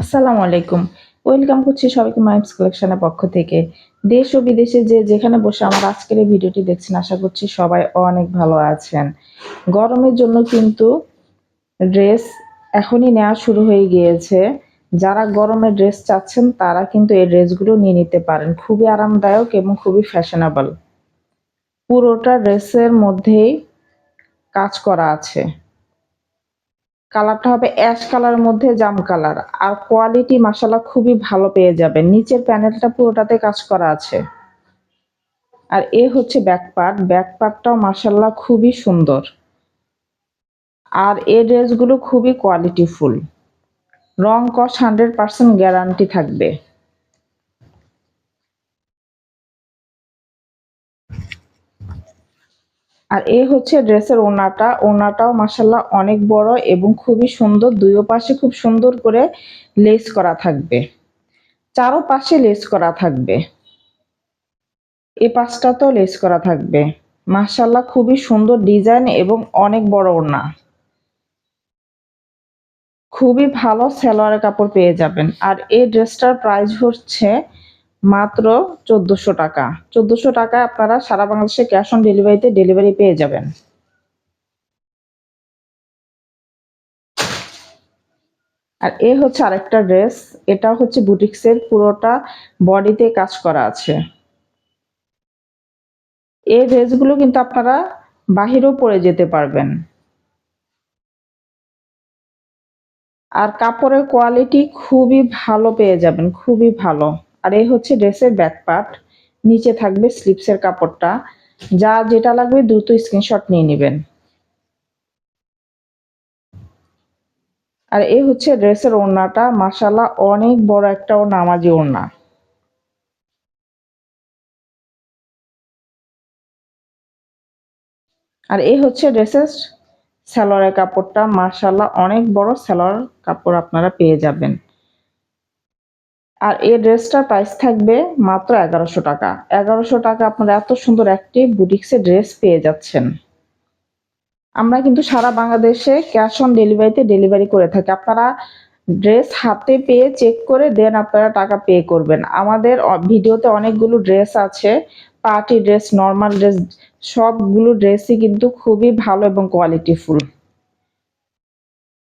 আসসালামু আলাইকুম। ওয়েলকাম করছি সবাইকে মাইমস কালেকশনের পক্ষ থেকে। দেশ ও বিদেশে যে যেখানে বসে আমার আজকের এই ভিডিওটি দেখছেন, আশা করছি সবাই অনেক ভালো আছেন। গরমের জন্য কিন্তু ড্রেস এখনই নেওয়া শুরু হয়ে গিয়েছে। যারা গরমের ড্রেস চাচ্ছেন, তারা কিন্তু এই ড্রেসগুলো নিয়ে নিতে পারেন। খুবই আরামদায়ক এবং খুবই ফ্যাশনেবল পুরোটা ড্রেসের মধ্যেই কাজ করা আছে। কালারটা হবে অ্যাশ কালার মধ্যে জাম কালার। আর কোয়ালিটি মাসালা খুবই ভালো পেয়ে যাবে নিচের প্যানেলটা পুরোটাতে কাজ করা আছে। আর এ হচ্ছে ব্যাক পার্ট ব্যাক পার্টটাও মাসাল্লাহ খুবই সুন্দর। আর এ ড্রেসগুলো খুবই কোয়ালিটিফুল রং কস হান্ড্রেড পার্সেন্ট গ্যারান্টি থাকবে। আর এ হচ্ছে ড্রেসের ওনাটা। ওনাটাও মাসাল্লাহ অনেক বড় এবং খুবই সুন্দর। দুইও পাশে খুব সুন্দর করে লেস করা থাকবে। চারো পাশে লেস করা থাকবে। এ পাশটাতেও লেস করা থাকবে। মাসাল্লাহ খুবই সুন্দর ডিজাইন এবং অনেক বড় ওনা। খুবই ভালো সালোয়ারের কাপড় পেয়ে যাবেন। আর এই ড্রেসটার প্রাইস হচ্ছে মাত্র চোদ্দোশো টাকা। চোদ্দোশো টাকায় আপনারা সারা বাংলাদেশে ক্যাশ অন ডেলিভারিতে ডেলিভারি পেয়ে যাবেন। আর এ হচ্ছে আরেকটা ড্রেস এটা হচ্ছে বুটিক্সের পুরোটা বডিতে কাজ করা আছে। এই ড্রেসগুলো কিন্তু আপনারা বাহিরেও পরে যেতে পারবেন। আর কাপড়ের কোয়ালিটি খুবই ভালো পেয়ে যাবেন, খুবই ভালো। আর এই হচ্ছে ড্রেসের ব্যাক পার্ট। নিচে থাকবে স্লিপসের কাপড়টা। যা যেটা লাগবে দ্রুত স্ক্রিনশট নিয়ে নেবেন। আর এই হচ্ছে ড্রেসের ওড়নাটা। মাসালা অনেক বড় একটা ও নামাজি ওড়না। আর এই হচ্ছে ড্রেসের স্যালোয়ারের কাপড়টা। মাসাল্লাহ অনেক বড় স্যালোয়ার কাপড় আপনারা পেয়ে যাবেন। আর এই ড্রেসটার প্রাইস থাকবে মাত্র এগারোশো টাকা। এগারোশো টাকা আপনারা এত সুন্দর একটি বুটিক্সের ড্রেস পেয়ে যাচ্ছেন। আমরা কিন্তু সারা বাংলাদেশে ক্যাশ অন ডেলিভারিতে ডেলিভারি করে থাকি। আপনারা ড্রেস হাতে পেয়ে চেক করে দেন আপনারা টাকা পে করবেন। আমাদের ভিডিওতে অনেকগুলো ড্রেস আছে। পার্টি ড্রেস নর্মাল ড্রেস সবগুলো ড্রেসই কিন্তু খুবই ভালো এবং কোয়ালিটিফুল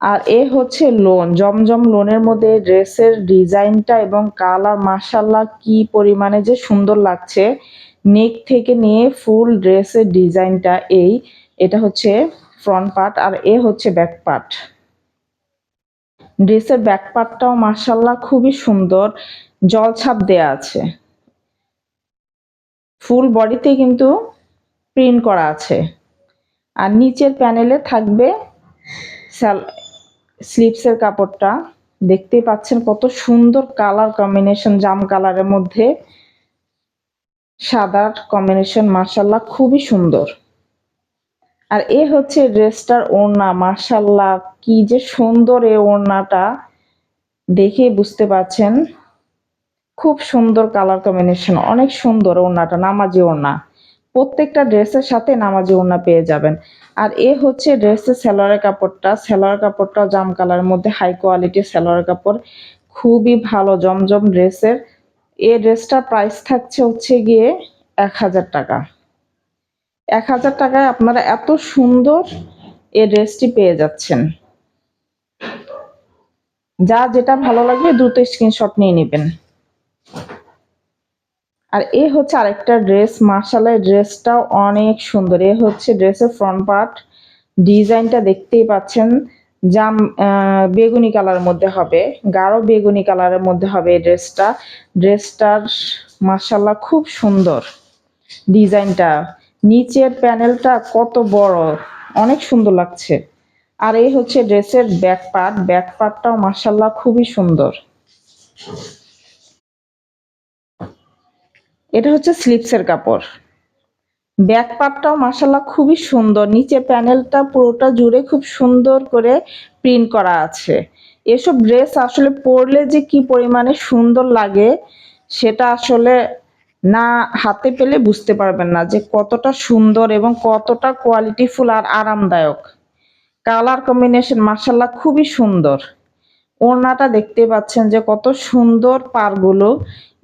আর এ হচ্ছে লোন জমজম লোনের মধ্যে ড্রেসের ডিজাইনটা এবং কালার মাসাল্লাহ কি পরিমাণে যে সুন্দর লাগছে। নেক থেকে নিয়ে ফুল ড্রেসের ডিজাইনটা এই। এটা হচ্ছে ফ্রন্ট পার্ট আর এ হচ্ছে ব্যাক পার্ট ড্রেসের ব্যাক পার্টটাও মাসাল্লাহ খুবই সুন্দর। জলছাপ দেয়া আছে। ফুল বডিতে কিন্তু প্রিন্ট করা আছে। আর নিচের প্যানেলে থাকবে স্লিপসের কাপড়টা দেখতেই পাচ্ছেন কত সুন্দর কালার কম্বিনেশন জাম কালারের মধ্যে। সাদার কম্বিনেশন মার্শাল্লাহ খুবই সুন্দর। আর এ হচ্ছে ড্রেসটার ওড়না মার্শাল্লাহ কি যে সুন্দর এ ওড়নাটা। দেখে বুঝতে পারছেন? খুব সুন্দর কালার কম্বিনেশন অনেক সুন্দর ওড়নাটা, নামাজি ওড়না। প্রত্যেকটা ড্রেসের সাথে নামাজি ওড়না পেয়ে যাবেন। আর এ হচ্ছে ড্রেসের সেলোয়ারের কাপড়টা। সেলোয়ার কাপড়টা জাম কালারের মধ্যে হাই কোয়ালিটির সেলোয়ার কাপড়। খুবই ভালো, জমজম ড্রেসের। এ ড্রেসটার প্রাইস থাকছে হচ্ছে গিয়ে এক হাজার টাকা। এক হাজার টাকায় আপনারা এত সুন্দর এ ড্রেসটি পেয়ে যাচ্ছেন। যা যেটা ভালো লাগবে দ্রুত স্ক্রিনশট নিয়ে নেবেন। আর এ হচ্ছে আরেকটা ড্রেস, মার্শালের ড্রেসটাও অনেক সুন্দর। এ হচ্ছে ড্রেসের ফ্রন্ট পার্ট ডিজাইনটা দেখতেই পাচ্ছেন, জাম বেগুনি কালারের মধ্যে হবে, গাঢ় বেগুনি কালারের মধ্যে হবে এই ড্রেসটা। ড্রেসটার মার্শাল্লাহ খুব সুন্দর ডিজাইনটা। নিচের প্যানেলটা কত বড়, অনেক সুন্দর লাগছে। আর এই হচ্ছে ড্রেসের ব্যাক পার্ট ব্যাক পার্টটাও মার্শাল্লাহ খুবই সুন্দর। এটা হচ্ছে স্লিপসের কাপড়। ব্যাক পার্টটাও মাসাল্লাহ খুবই সুন্দর। নিচে প্যানেলটা পুরোটা জুড়ে খুব সুন্দর করে প্রিন্ট করা আছে। এসব ড্রেস আসলে পরলে যে কি পরিমাণে সুন্দর লাগে, সেটা আসলে না হাতে পেলে বুঝতে পারবেন না যে কতটা সুন্দর এবং কতটা কোয়ালিটিফুল আর আরামদায়ক। কালার কম্বিনেশন মাসাল্লাহ খুবই সুন্দর। ওড়নাটা দেখতে পাচ্ছেন যে কত সুন্দর পারগুলো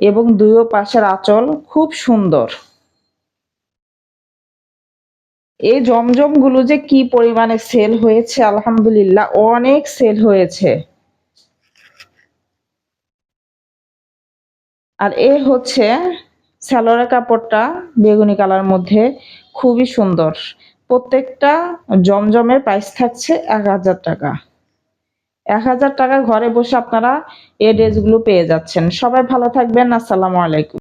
এবং দুইও পাশের আঁচল খুব সুন্দর। এই জমজমগুলো যে কি পরিমাণে সেল হয়েছে, আলহামদুলিল্লাহ অনেক সেল হয়েছে। আর এ হচ্ছে স্যালোয়ারের কাপড়টা বেগুনি কালার মধ্যে খুবই সুন্দর। প্রত্যেকটা জমজমের প্রাইস থাকছে এক হাজার টাকা। এক হাজার টাকা ঘরে বসে আপনারা এই ড্রেসগুলো পেয়ে যাচ্ছেন। সবাই ভালো থাকবেন, আসসালামু আলাইকুম।